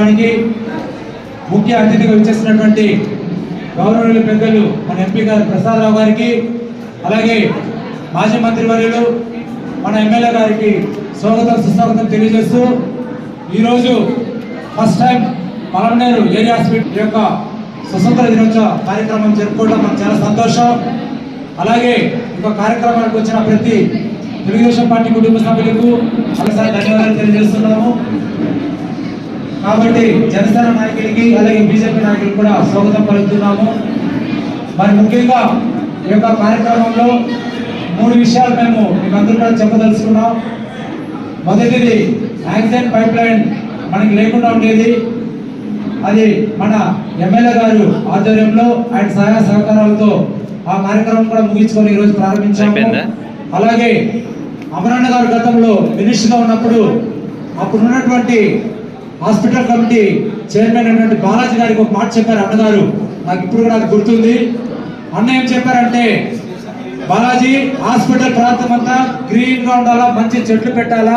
కార్యక్రమానికి ముఖ్య అతిథిగా వచ్చేసినటువంటి గౌరవనీయులు పెద్దలు మన ఎంపీ గారు ప్రసాదరావు గారికి అలాగే మాజీ మంత్రి వర్యులు మన ఎమ్మెల్యే గారికి స్వాగతం సుస్వాగతం తెలియజేస్తూ ఈరోజు first time Palamaner area hospital యొక్క స్వతంత్ర దినోత్సవ కార్యక్రమం జరుపుకోవడం మనకు చాలా సంతోషం. అలాగే ఇంకో కార్యక్రమానికి వచ్చిన ప్రతి తెలుగుదేశం పార్టీ కుటుంబ సభ్యులకు ఒకసారి ధన్యవాదాలు తెలియజేస్తున్నాము. కాబట్టి జనసేన నాయకులకి అలాగే బీజేపీ నాయకులకు కూడా స్వాగతం పలుకుతున్నాము. మరి ముఖ్యంగా ఈ యొక్క కార్యక్రమంలో మూడు విషయాలు మేము మీకు అందరూ కూడా చెప్పదలుచుకున్నాం. మొదటిది ఆక్సిజన్ పైప్ లైన్ మనకి లేకుండా ఉండేది. అది మన ఎమ్మెల్యే గారు ఆధ్వర్యంలో ఆయన సహాయ సహకారాలతో ఆ కార్యక్రమం కూడా ముగించుకొని ఈరోజు ప్రారంభించాము? అలాగే అమరన్న గారు గతంలో మినిస్టర్గా ఉన్నప్పుడు అప్పుడు ఉన్నటువంటి హాస్పిటల్ కమిటీ చైర్మన్ అయినటువంటి బాలాజీ గారికి ఒక మాట చెప్పారు అన్నగారు. నాకు ఇప్పుడు కూడా అది గుర్తుంది. అన్న ఏం చెప్పారంటే బాలాజీ హాస్పిటల్ ప్రాంతం అంతా గ్రీన్గా ఉండాలా మంచి చెట్లు పెట్టాలా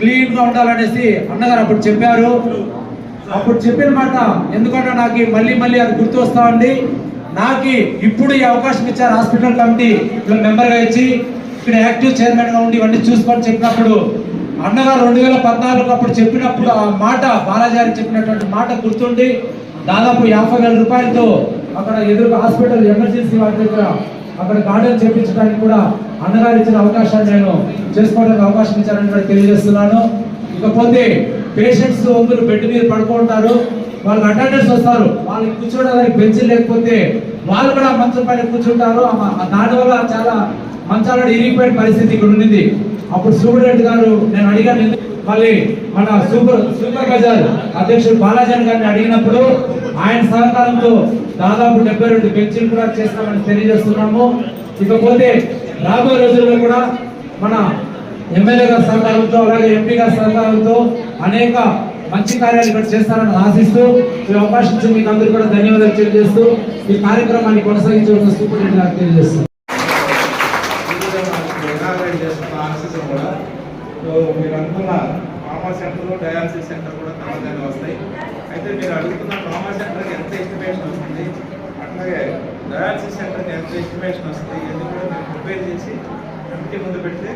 క్లీన్గా ఉండాలనేసి అన్నగారు అప్పుడు చెప్పారు. అప్పుడు చెప్పిన మాట ఎందుకంటే నాకు మళ్ళీ మళ్ళీ అది గుర్తు వస్తా ఉంది. నాకు ఇప్పుడు ఈ అవకాశం ఇచ్చారు హాస్పిటల్ కమిటీ. మెంబర్గా ఇచ్చి ఇక్కడ యాక్టివ్ చైర్మన్గా ఉండి ఇవన్నీ చూసుకొని చెప్పినప్పుడు అన్నగారు రెండు వేల పద్నాలుగు అప్పుడు చెప్పినప్పుడు ఆ మాట బాలాజారి చెప్పినటువంటి మాట గుర్తుండి దాదాపు యాభై వేల రూపాయలతో అక్కడ ఎదురు హాస్పిటల్ ఎమర్జెన్సీ వాటి దగ్గర అక్కడ గార్డెన్ చేపించడానికి కూడా అన్నగారు ఇచ్చిన అవకాశాన్ని నేను చేసుకోవడానికి అవకాశం ఇచ్చారని కూడా తెలియజేస్తున్నాను. ఇకపోతే పేషెంట్స్ అందరూ బెడ్ మీద పడుకుంటారు వాళ్ళకి అటెండెన్స్ వస్తారు వాళ్ళకి కూర్చోడానికి బెంచ్ లేకపోతే వాళ్ళు కూడా మంచం పైన కూర్చుంటారు. దానివల్ల చాలా మంచాలను ఇరిగిపోయిన పరిస్థితి ఇక్కడ ఉండింది అప్పుడు సూపరింటెండెంట్ గారు నేను అడిగాను మళ్ళీ మన సూపర్ సూపర్వైజర్ అధ్యక్షుడు బాలాజన్ గారిని అడిగినప్పుడు ఆయన సహకారంతో దాదాపు డెబ్బై రెండు బెంచీలు కూడా చేస్తామని తెలియజేస్తున్నాము. ఇకపోతే రాబోయే రోజుల్లో కూడా మన ఎమ్మెల్యే గారి సహకారంతో అలాగే ఎంపీ గారి సహకారంతో అనేక మంచి కార్యాలు ఇక్కడ చేస్తారని ఆశిస్తూ ఈ అవకాశం ఇచ్చి మీకు అందరూ కూడా ధన్యవాదాలు తెలియజేస్తూ ఈ కార్యక్రమాన్ని కొనసాగించవలసిన సూపరింటెండెంట్ గారికి తెలియజేస్తాను ఇనాగరేట్ చేస్తున్న ఆర్సీసీ కూడా సో మీరు అనుకున్న ట్రామా సెంటర్ డయాలసిస్ సెంటర్ కూడా త్వరగానే వస్తాయి అయితే మీరు అడుగుతున్న ట్రామా సెంటర్కి ఎంత ఎస్టిమేషన్ వస్తుంది అట్లాగే డయాలసిస్ సెంటర్కి ఎంత ఎస్టిమేషన్ వస్తుంది ఇవన్నీ కూడా మీరు ప్రిపేర్ చేసి కమిటీ ముందు పెడితే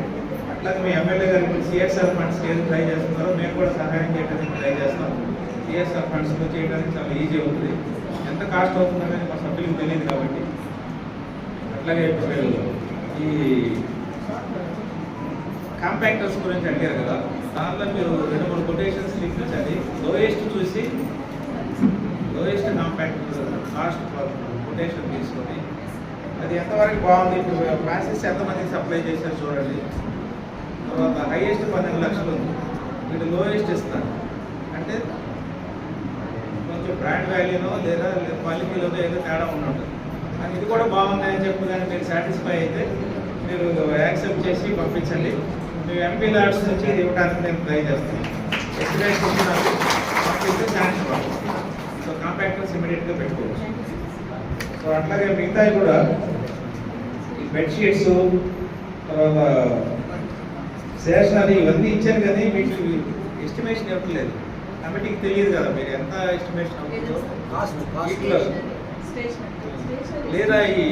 అట్లాగే మీ ఎమ్మెల్యే గారు ఇప్పుడు సిఎస్ఆర్ ఫండ్స్ ఏది ట్రై చేస్తున్నారో మేము కూడా సహాయం చేయడానికి ట్రై చేస్తాం సిఎస్ఆర్ ఫండ్స్లో చేయడానికి చాలా ఈజీ అవుతుంది. ఎంత కాస్ట్ అవుతుందనేది మా సభ్యులకు తెలియదు కాబట్టి. అట్లాగే ఇప్పుడు ఈ కాంపాక్టర్స్ గురించి అడిగారు కదా దాంట్లో మీరు రెండు మూడు కొటేషన్స్ లిఖించాలి లోయెస్ట్ చూసి లోయెస్ట్ కాంపాక్టర్ కాస్ట్ కొటేషన్ తీసుకొని అది ఎంతవరకు బాగుంది? ఇప్పుడు ప్రాసెస్ ఎంతమందికి సప్లై చేశారు చూడండి. తర్వాత హైయెస్ట్ పన్నెండు లక్షలు ఉంది. వీడు లోయెస్ట్ ఇస్తారు అంటే కొంచెం బ్రాండ్ వాల్యూనో లేదా క్వాలిటీలోనో ఏదో తేడా ఉన్నట్టు. కానీ ఇది కూడా బాగుందని చెప్పి దాన్ని మీరు సాటిస్ఫై అయితే మీరు యాక్సెప్ట్ చేసి పంపించండి. మేము ఎంపీ లాడ్స్ నుంచి ఇవ్వడానికి నేను ట్రై చేస్తాను. ఎస్టిమేట్ పంపిస్తే ఛాన్స్ పంపిస్తాను సో కాంపాక్టర్స్ ఇమీడియట్గా పెట్టుకోవచ్చు. సో అట్లాగే మిగతాయి కూడా ఈ బెడ్షీట్స్ తర్వాత స్టేషనరీ ఇవన్నీ ఇచ్చాను కానీ మీకు ఎస్టిమేషన్ ఇవ్వట్లేదు కాబట్టి తెలియదు కదా మీరు ఎంత ఎస్టిమేషన్ అవుతుందో. లేదా ఈ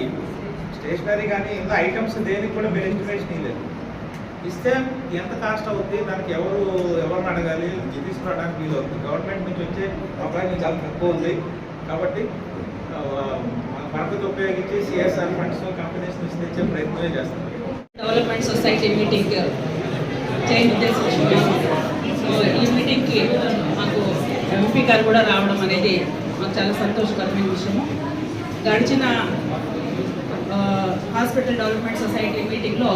స్టేషనరీ కానీ ఇంకా ఐటమ్స్ దేనికి కూడా మీరు ఎస్టిమేషన్ ఇవ్వలేదు ఇస్తే ఎంత కాస్ట్ అవుతుంది దానికి ఎవరు ఎవరిని అడగాలి? తీసుకురావడానికి వీలు అవుతుంది. గవర్నమెంట్ నుంచి వచ్చే అవకాశం చాలా తక్కువ ఉంది. కాబట్టి పరపతి ఉపయోగించి సిఎస్ఆర్ ఫండ్స్ కంపెనీస్ నుంచి తెచ్చే ప్రయత్నమే చేస్తాం. డెవలప్మెంట్ సొసైటీ మీటింగ్ చేయని ఉద్దేశించుకున్నాము సో ఈ మీటింగ్కి మాకు ఎంపీ గారు కూడా రావడం అనేది మాకు చాలా సంతోషకరమైన విషయము గడిచిన హాస్పిటల్ డెవలప్మెంట్ సొసైటీ మీటింగ్లో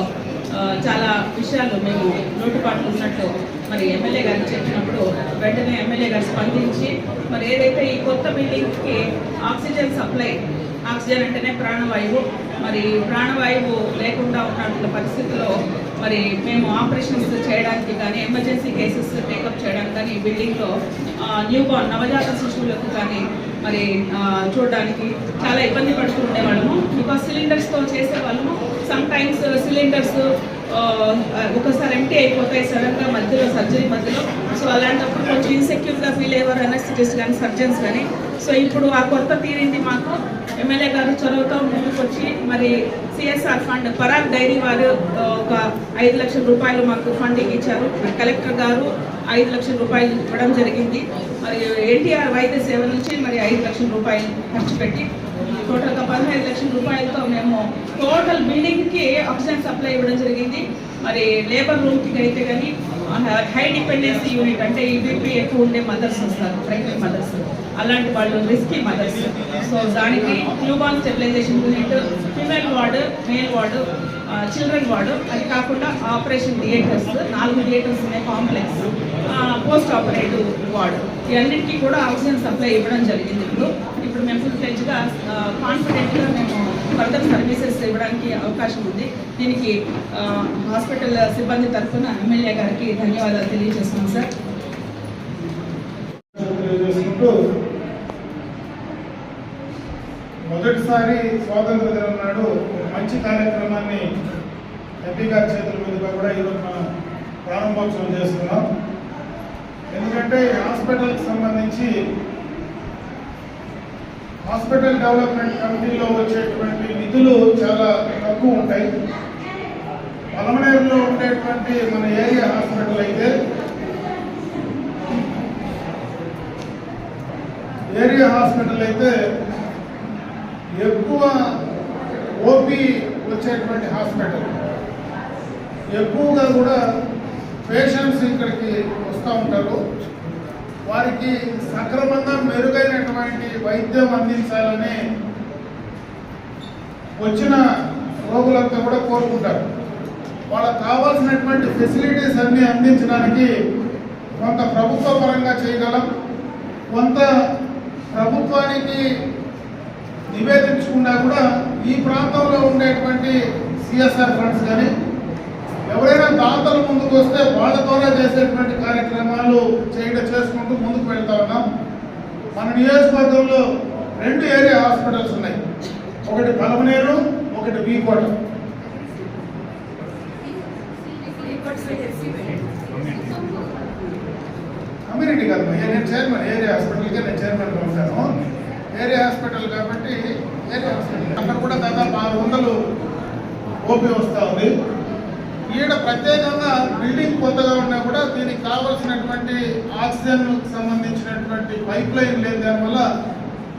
చాలా విషయాలు మేము లోటుపాట్లు ఉన్నట్టు మరి ఎమ్మెల్యే గారికి చెప్పినప్పుడు వెంటనే ఎమ్మెల్యే గారు స్పందించి మరి ఏదైతే ఈ కొత్త బిల్డింగ్కి ఆక్సిజన్ సప్లై ఆక్సిజన్ అంటేనే ప్రాణవాయువు. మరి ప్రాణవాయువు లేకుండా ఉన్నటువంటి పరిస్థితుల్లో మరి మేము ఆపరేషన్స్ చేయడానికి కానీ ఎమర్జెన్సీ కేసెస్ టేకప్ చేయడానికి కానీ ఈ బిల్డింగ్లో న్యూ బార్న్ నవజాత శిశువులకు కానీ మరి చూడడానికి చాలా ఇబ్బంది పడుతూ ఉండేవాళ్ళము. బికాస్ సిలిండర్స్తో చేసేవాళ్ళము. సమ్ టైమ్స్ సిలిండర్స్ ఒకసారి ఎంటీ అయిపోతాయి సడన్గా మధ్యలో సర్జరీ మధ్యలో. సో అలాంటప్పుడు కొంచెం ఇన్సెక్యూర్గా ఫీల్ అయ్యేవారు అనస్థిటిస్ట్ కానీ సర్జన్స్ కానీ. సో ఇప్పుడు ఆ కొత్త తీరింది మాకు. ఎమ్మెల్యే గారు చొరవతో ముందుకొచ్చి మరి సిఎస్ఆర్ ఫండ్ పరాగ్ డైరీ వారు ఒక ఐదు లక్షల రూపాయలు మాకు ఫండింగ్ ఇచ్చారు. కలెక్టర్ గారు ఐదు లక్షల రూపాయలు ఇవ్వడం జరిగింది. మరి ఎన్టీఆర్ వైద్య సేవ నుంచి మరి ఐదు లక్షల రూపాయలు ఖర్చు పెట్టి టోటల్గా పదహైదు లక్షల రూపాయలతో మేము టోటల్ బిల్డింగ్కి ఆక్సిజన్ సప్లై ఇవ్వడం జరిగింది. మరి లేబర్ రూమ్కి అయితే కానీ హై డిపెండెన్సీ యూనిట్ అంటే ఈబీపీ ఎక్కువ ఉండే మదర్స్ వస్తారు ప్రెగ్నెంట్ మదర్స్. అలాంటి వాళ్ళు రిస్కీ మదర్స్ సో దానికి newborn stabilization unit female ward male ward children ward అది కాకుండా ఆపరేషన్ థియేటర్స్ నాలుగు థియేటర్స్ ఉన్నాయి కాంప్లెక్స్ పోస్ట్ ఆపరేటివ్ వార్డు. ఇవన్నిటికీ కూడా ఆక్సిజన్ సప్లై ఇవ్వడం జరిగింది ఇప్పుడు. ఇప్పుడు మేము ఫుల్ ఫ్లెజ్గా కాన్ఫిడెంట్గా మేము ఫర్దర్ సర్వీసెస్ ఇవ్వడానికి అవకాశం ఉంది. దీనికి హాస్పిటల్ సిబ్బంది తరఫున ఎమ్మెల్యే గారికి ధన్యవాదాలు తెలియజేస్తున్నాం సార్. మొదటిసారి స్వాతంత్ర దినం నాడు మంచి కార్యక్రమాన్ని ఎంపీ గారి చేతుల మీదుగా కూడా ఈరోజు మనం ప్రారంభోత్సవం చేస్తున్నాం. ఎందుకంటే హాస్పిటల్కి సంబంధించి హాస్పిటల్ డెవలప్మెంట్ కమిటీలో వచ్చేటువంటి నిధులు చాలా తక్కువ ఉంటాయి. పలమనేరులో ఉండేటువంటి మన ఏరియా హాస్పిటల్ అయితే ఏరియా హాస్పిటల్ అయితే ఎక్కువ ఓపీ వచ్చేటువంటి హాస్పిటల్. ఎక్కువగా కూడా పేషెంట్స్ ఇక్కడికి వస్తూ ఉంటారు. వారికి సక్రమంగా మెరుగైనటువంటి వైద్యం అందించాలని వచ్చిన రోగులంతా కూడా కోరుకుంటారు. వాళ్ళకు కావాల్సినటువంటి ఫెసిలిటీస్ అన్ని అందించడానికి కొంత ప్రభుత్వ పరంగా చేయగలం కొంత ప్రభుత్వానికి నివేదించకుండా కూడా ఈ ప్రాంతంలో ఉండేటువంటి సిఎస్ఆర్ ఫండ్స్ కానీ ఎవరైనా దాతలు ముందుకు వస్తే వాళ్ళ ద్వారా చేసేటువంటి కార్యక్రమాలు చేయడం చేసుకుంటూ ముందుకు వెళ్తా ఉన్నాం. మన నియోజకవర్గంలో రెండు ఏరియా హాస్పిటల్స్ ఉన్నాయి. ఒకటి పలమనేరు ఒకటి బీకోట కమ్యూనిటీ కాదు నేను చైర్మన్ ఏరియా హాస్పిటల్కి నేను చైర్మన్గా ఉంటాను. ఏరియా హాస్పిటల్ కాబట్టి ఏరియా హాస్పిటల్. అక్కడ కూడా దాదాపు ఆరు వందలు ఓపీ వస్తూ ఉంది. ప్రత్యేకంగా బిల్డింగ్ కొత్తగా ఉన్నా కూడా దీనికి కావలసినటువంటి ఆక్సిజన్ సంబంధించినటువంటి పైప్ లైన్ లేని దానివల్ల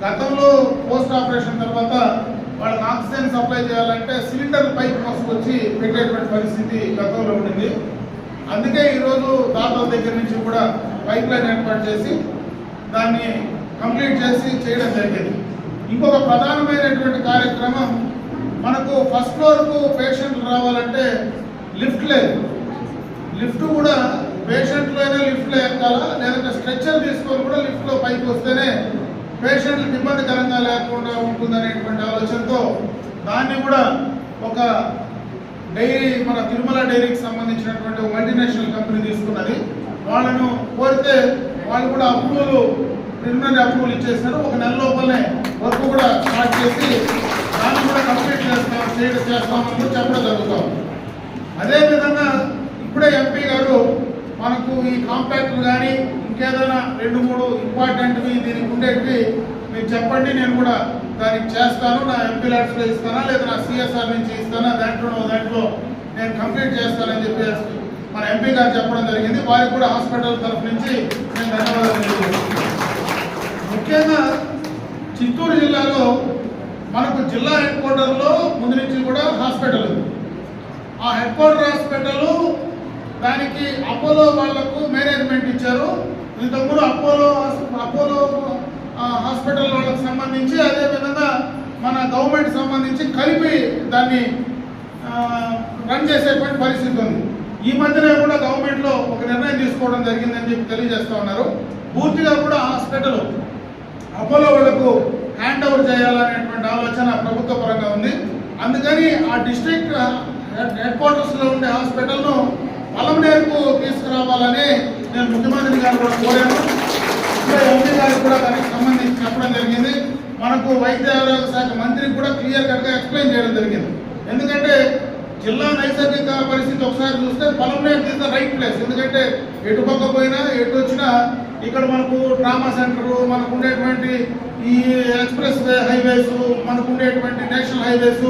గతంలో పోస్ట్ ఆపరేషన్ తర్వాత వాళ్ళకి ఆక్సిజన్ సప్లై చేయాలంటే సిలిండర్ పైప్ మోసుకొచ్చి పెట్టేటువంటి పరిస్థితి గతంలో ఉండింది. అందుకే ఈరోజు దాతల దగ్గర నుంచి కూడా పైప్ లైన్ ఏర్పాటు చేసి దాన్ని కంప్లీట్ చేసి చేయడం జరిగింది. ఇంకొక ప్రధానమైనటువంటి కార్యక్రమం మనకు ఫస్ట్ ఫ్లోర్కు పేషెంట్లు రావాలంటే లిఫ్ట్ లేదు. లిఫ్ట్ కూడా పేషెంట్లో అయినా లిఫ్ట్ ఎక్కాలా? లేదంటే స్ట్రెచ్చర్ తీసుకొని కూడా లిఫ్ట్లో పైకి వస్తేనే పేషెంట్లకు ఇబ్బందికరంగా లేకుండా ఉంటుందనేటువంటి ఆలోచనతో దాన్ని కూడా ఒక డైరీ మన తిరుమల డైరీకి సంబంధించినటువంటి మల్టీనేషనల్ కంపెనీ తీసుకున్నది. వాళ్ళను కోరితే వాళ్ళు కూడా అప్రూవల్ ప్రిలిమినరీ అప్రూవల్ ఇచ్చేసారు ఒక నెల లోపలనే వర్క్ కూడా స్టార్ట్ చేసి దాన్ని కూడా కంప్లీట్ చేస్తాం చేయడం చేస్తామని చెప్పడం జరుగుతాం అదేవిధంగా ఇప్పుడే ఎంపీ గారు మనకు ఈ కాంపాక్టర్ కానీ ఇంకేదైనా రెండు మూడు ఇంపార్టెంట్వి దీనికి ఉండేటివి మీరు చెప్పండి నేను కూడా దానికి చేస్తాను. నా ఎంపీ ల్యాడ్స్లో ఇస్తానా లేదా నా సిఎస్ఆర్ నుంచి ఇస్తానా దాంట్లో దాంట్లో నేను కంప్లీట్ చేస్తానని చెప్పి మన ఎంపీ గారు చెప్పడం జరిగింది. వారికి కూడా హాస్పిటల్ తరఫు నుంచి నేను ధన్యవాదాలు ముఖ్యంగా చిత్తూరు జిల్లాలో మనకు జిల్లా హెడ్ క్వార్టర్లో ముందు నుంచి కూడా హాస్పిటల్ ఉంది. ఆ హెడ్ క్వార్టర్ హాస్పిటల్ దానికి అపోలో వాళ్ళకు మేనేజ్మెంట్ ఇచ్చారు. ఇంతకుముందు అపోలో అపోలో హాస్పిటల్ వాళ్ళకి సంబంధించి అదే విధంగా మన గవర్నమెంట్ సంబంధించి కలిపి దాన్ని రన్ చేసేటువంటి పరిస్థితి ఉంది. ఈ మధ్యనే కూడా గవర్నమెంట్లో ఒక నిర్ణయం తీసుకోవడం జరిగిందని చెప్పి తెలియజేస్తూ ఉన్నారు. పూర్తిగా కూడా హాస్పిటల్ అపోలో వాళ్ళకు హ్యాండ్ ఓవర్ చేయాలనేటువంటి ఆలోచన ప్రభుత్వ పరంగా ఉంది. అందుకని ఆ డిస్ట్రిక్ట్ హెడ్ క్వార్టర్స్లో ఉండే హాస్పిటల్ను ను పలమనేరుకు తీసుకురావాలని నేను ముఖ్యమంత్రి గారు కూడా కోరాను. ఎంపీ గారికి కూడా దానికి సంబంధించి చెప్పడం జరిగింది. మనకు వైద్య ఆరోగ్య శాఖ మంత్రికి కూడా క్లియర్ కట్గా ఎక్స్ప్లెయిన్ చేయడం జరిగింది. ఎందుకంటే జిల్లా నైసర్గిక పరిస్థితి ఒకసారి చూస్తే Palamaner is the right place. ఎందుకంటే ఎటు పక్క పోయినా ఎటు వచ్చినా ఇక్కడ మనకు ట్రామా సెంటర్ మనకు ఉండేటువంటి ఈ ఎక్స్ప్రెస్ హైవేస్ మనకు ఉండేటువంటి నేషనల్ హైవేస్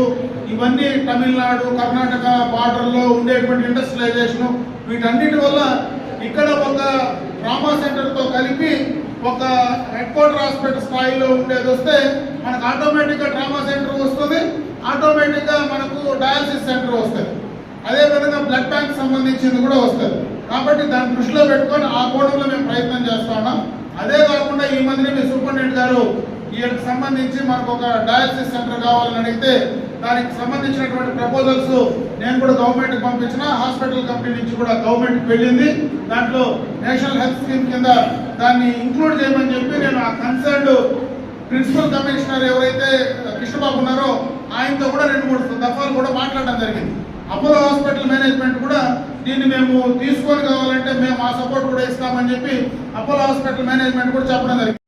ఇవన్నీ తమిళనాడు కర్ణాటక బార్డర్లో ఉండేటువంటి ఇండస్ట్రియలైజేషన్ వీటన్నిటి వల్ల ఇక్కడ ఒక ట్రామా సెంటర్తో కలిపి ఒక హెడ్ క్వార్టర్ హాస్పిటల్ స్థాయిలో ఉండేది వస్తే మనకు ఆటోమేటిక్గా ట్రామా సెంటర్ వస్తుంది ఆటోమేటిక్గా మనకు డయాలసిస్ సెంటర్ వస్తుంది. అదేవిధంగా బ్లడ్ బ్యాంక్ సంబంధించింది కూడా వస్తుంది. కాబట్టి దాన్ని దృష్టిలో పెట్టుకొని ఆ కోణంలో మేము ప్రయత్నం చేస్తా ఉన్నాం. అదే కాకుండా ఈ మధ్యనే మీ సూపరింటెండెంట్ గారు వీళ్ళకి సంబంధించి మనకు ఒక డయాలసిస్ సెంటర్ కావాలని అడిగితే దానికి సంబంధించినటువంటి ప్రపోజల్స్ నేను కూడా గవర్నమెంట్కి పంపించిన హాస్పిటల్ కంపెనీ నుంచి కూడా గవర్నమెంట్కి వెళ్ళింది. దాంట్లో నేషనల్ హెల్త్ స్కీమ్ కింద దాన్ని ఇంక్లూడ్ చేయమని చెప్పి నేను ఆ కన్సర్న్డ్ ప్రిన్సిపల్ కమిషనర్ ఎవరైతే కృష్ణబాబు ఉన్నారో ఆయనతో కూడా రెండు మూడు దఫాలు కూడా మాట్లాడడం జరిగింది. అపోలో హాస్పిటల్ మేనేజ్మెంట్ కూడా దీన్ని మేము తీసుకొని కావాలంటే మేము ఆ సపోర్ట్ కూడా ఇస్తామని చెప్పి అపోలో హాస్పిటల్ మేనేజ్మెంట్ కూడా చెప్పడం జరిగింది.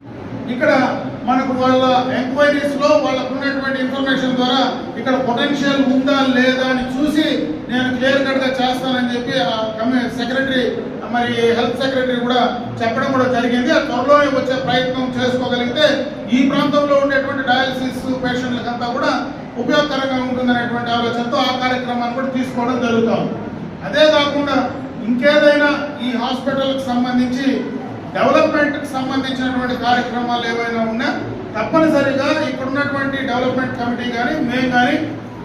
ఇక్కడ మనకు వాళ్ళ ఎంక్వైరీస్లో వాళ్ళకు ఉన్నటువంటి ఇన్ఫర్మేషన్ ద్వారా ఇక్కడ పొటెన్షియల్ ఉందా లేదా అని చూసి నేను క్లియర్ కట్గా చేస్తానని చెప్పి ఆ సెక్రటరీ మరి హెల్త్ సెక్రటరీ కూడా చెప్పడం కూడా జరిగింది. ఆ త్వరలోనే వచ్చే ప్రయత్నం చేసుకోగలిగితే ఈ ప్రాంతంలో ఉండేటువంటి డయాలసిస్ పేషెంట్లకంతా కూడా ఉపయోగకరంగా ఉంటుందనేటువంటి ఆలోచనతో ఆ కార్యక్రమాన్ని కూడా తీసుకోవడం జరుగుతాం అదే కాకుండా ఇంకేదైనా ఈ హాస్పిటల్కి సంబంధించి డెవలప్మెంట్కి సంబంధించినటువంటి కార్యక్రమాలు ఏవైనా ఉన్నా తప్పనిసరిగా ఇక్కడ ఉన్నటువంటి డెవలప్మెంట్ కమిటీ కానీ మేము కానీ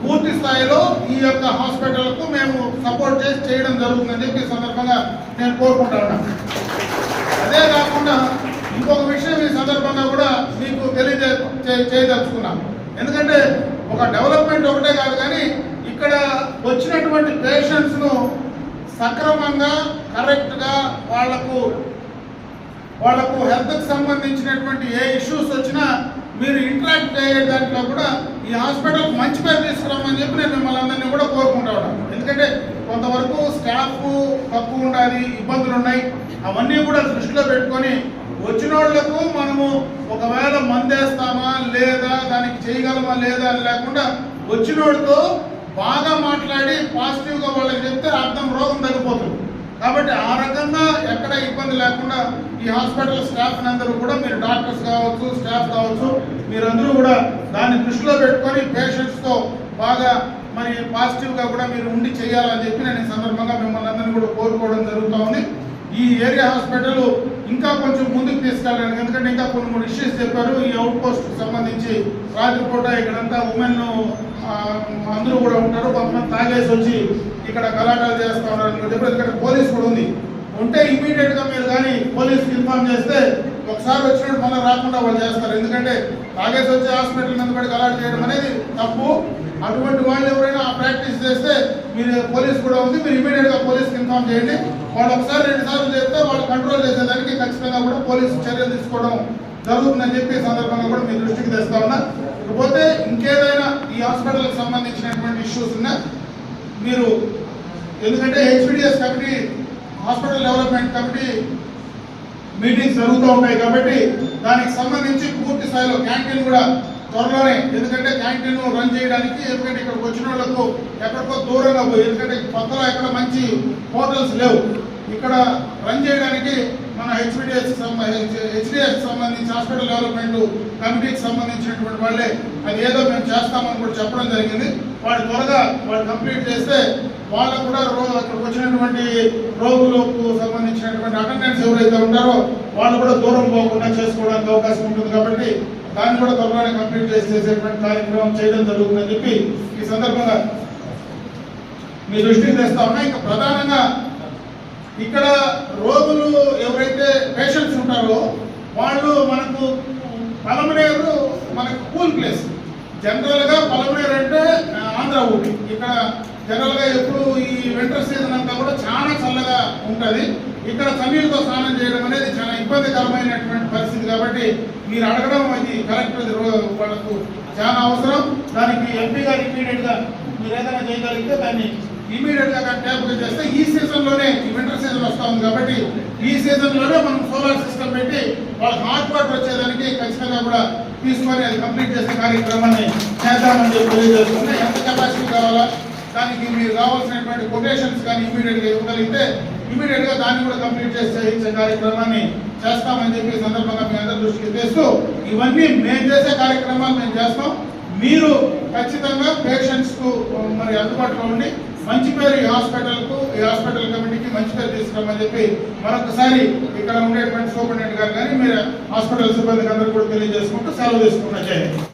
పూర్తి స్థాయిలో ఈ యొక్క హాస్పిటల్కు మేము సపోర్ట్ చేసి చేయడం జరుగుతుందని చెప్పి సందర్భంగా నేను కోరుకుంటా ఉన్నాను అదే కాకుండా ఇంకొక విషయం ఈ సందర్భంగా కూడా మీకు తెలియజే చేయదలుచుకున్నాం. ఎందుకంటే ఒక డెవలప్మెంట్ ఒకటే కాదు కానీ ఇక్కడ వచ్చినటువంటి పేషెంట్స్ను సక్రమంగా కరెక్ట్గా వాళ్ళకు వాళ్ళకు హెల్త్కి సంబంధించినటువంటి ఏ ఇష్యూస్ వచ్చినా మీరు ఇంటరాక్ట్ అయ్యే దాంట్లో కూడా ఈ హాస్పిటల్ మంచి పేరు తీసుకురామని చెప్పి నేను మిమ్మల్ని అందరినీ కూడా కోరుకుంటా ఉన్నాను. ఎందుకంటే కొంతవరకు స్టాఫ్ తక్కువ ఉండాలి ఇబ్బందులు ఉన్నాయి. అవన్నీ కూడా దృష్టిలో పెట్టుకొని వచ్చిన వాళ్ళకు మనము ఒకవేళ మందేస్తామా లేదా దానికి చేయగలమా లేదా అని లేకుండా వచ్చినోడితో బాగా మాట్లాడి పాజిటివ్గా వాళ్ళకి చెప్తే అర్థం రోగం తగ్గిపోతుంది. కాబట్టి ఆ రకంగా ఎక్కడ ఇబ్బంది లేకుండా ఈ హాస్పిటల్ స్టాఫ్ అందరూ కూడా మీరు డాక్టర్స్ కావచ్చు స్టాఫ్ కావచ్చు మీరందరూ కూడా దాన్ని దృష్టిలో పెట్టుకొని పేషెంట్స్తో బాగా మరి పాజిటివ్గా కూడా మీరు ఉండి చేయాలని చెప్పి నేను ఈ సందర్భంగా మిమ్మల్ని అందరినీ కూడా కోరుకోవడం జరుగుతూ ఉంది. ఈ ఏరియా హాస్పిటల్ ఇంకా కొంచెం ముందుకు తీసుకెళ్ళడానికి ఎందుకంటే ఇంకా కొన్ని మూడు ఇష్యూస్ చెప్పారు. ఈ అవుట్ పోస్ట్కి సంబంధించి రాత్రిపూట ఇక్కడంతా ఉమెన్ అందరూ కూడా ఉంటారు. కొంతమంది తాగేసి వచ్చి ఇక్కడ కలాటాలు చేస్తా ఉన్నారు అని ఇక్కడ ఎందుకంటే పోలీస్ కూడా ఉంది. ఉంటే ఇమీడియట్గా మీరు కానీ పోలీస్కి ఇన్ఫామ్ చేస్తే ఒకసారి వచ్చినట్టు మళ్ళీ రాకుండా వాళ్ళు చేస్తారు. ఎందుకంటే తాగేసి వచ్చి హాస్పిటల్ మీద పడి చేయడం అనేది తప్పు. అటువంటి వాళ్ళు ఎవరైనా ఆ ప్రాక్టీస్ చేస్తే మీరు పోలీస్ కూడా ఉంది. మీరు ఇమీడియట్గా పోలీస్కి ఇన్ఫార్మ్ చేయండి. వాళ్ళు ఒకసారి రెండు సార్లు చేస్తే వాళ్ళు కంట్రోల్ చేసేదానికి ఖచ్చితంగా కూడా పోలీసు చర్యలు తీసుకోవడం జరుగుతుందని చెప్పి సందర్భంగా కూడా మీ దృష్టికి తెస్తా ఉన్నా. ఇకపోతే ఇంకేదైనా హాస్పిటల్కి సంబంధించినటువంటి ఇష్యూస్ ఉన్నా మీరు ఎందుకంటే HPDS committee hospital development committee meetings జరుగుతూ ఉంటాయి కాబట్టి దానికి సంబంధించి పూర్తి స్థాయిలో క్యాంటీన్ కూడా త్వరలోనే ఎందుకంటే క్యాంటీన్ రన్ చేయడానికి ఎందుకంటే ఇక్కడికి వచ్చిన వాళ్ళకు ఎక్కడికో దూరంగా పోయి ఎందుకంటే కొత్తలో ఎక్కడ మంచి హోటల్స్ లేవు. ఇక్కడ రన్ చేయడానికి మన హెచ్డిఎస్ హెచ్డిఎస్ సంబంధించి హాస్పిటల్ డెవలప్మెంట్ కమిటీకి సంబంధించినటువంటి వాళ్ళే. అది ఏదో మేము చేస్తామని కూడా చెప్పడం జరిగింది. వాడు త్వరగా వాడు కంప్లీట్ చేస్తే వాళ్ళకు కూడా రో అక్కడికి వచ్చినటువంటి రోగులకు సంబంధించినటువంటి అటెండెన్స్ ఎవరైతే ఉంటారో వాళ్ళు కూడా దూరం పోకుండా చేసుకోవడానికి అవకాశం ఉంటుంది కాబట్టి దాన్ని కూడా త్వరగానే కంప్లీట్ చేసి చేసేటువంటి కార్యక్రమం చేయడం జరుగుతుందని చెప్పి ఈ సందర్భంగా మీ దృష్టికి తెస్తా ఉన్నా. ఇంకా ప్రధానంగా ఇక్కడ రోగులు ఎవరైతే పేషెంట్స్ ఉంటారో వాళ్ళు మనకు పలమనేరు మనకు కూల్ ప్లేస్. జనరల్గా పలమనేరు అంటే ఆంధ్ర ఊటి. ఇక్కడ జనరల్గా ఎప్పుడు ఈ వింటర్ సీజన్ అంతా కూడా చాలా చల్లగా ఉంటుంది. ఇక్కడ చన్నీళ్ళతో స్నానం చేయడం అనేది చాలా ఇబ్బందికరమైనటువంటి పరిస్థితి కాబట్టి మీరు అడగడం అది కరెక్ట్ వాళ్ళకు చాలా అవసరం. దానికి ఎంపీ గారు ఇమీడియట్ మీరు ఏదైనా చేయగలిగితే దాన్ని ఇమీడియట్గా ట్యాప్ చేస్తే ఈ సీజన్లోనే వింటర్ సీజన్ వస్తా ఉంది కాబట్టి ఈ సీజన్లోనే మనం సోలార్ సిస్టమ్ పెట్టి వాళ్ళకి హాట్ వాటర్ వచ్చేదానికి ఖచ్చితంగా కూడా తీసుకొని అది కంప్లీట్ చేసే కార్యక్రమాన్ని చేద్దామని చెప్పి తెలియజేస్తుంది ఎంత కెపాసిటీ కావాలా? దానికి మీరు కావాల్సినటువంటి కొటేషన్స్ కానీ ఇమీడియట్గా ఇవ్వగలిగితే ఇమీడియట్గా దాన్ని కూడా కంప్లీట్ చేసి చేయించే కార్యక్రమాన్ని చేస్తామని చెప్పి సందర్భంగా మీ అందరి దృష్టికి తెస్తూ ఇవన్నీ మేము చేసే కార్యక్రమాలు మేము చేస్తాం. మీరు ఖచ్చితంగా పేషెంట్స్కు మరి అందుబాటులో ఉండి మంచి పేరు ఈ హాస్పిటల్కు ఈ హాస్పిటల్ కమిటీకి మంచి పేరు తీసుకురామని చెప్పి మరొకసారి ఇక్కడ ఉండేటువంటి సూపరింటెండెంట్ గారు కానీ మీరు హాస్పిటల్ సిబ్బందికి అందరూ కూడా తెలియజేసుకుంటూ సెలవు తీసుకుంటున్నా చేయండి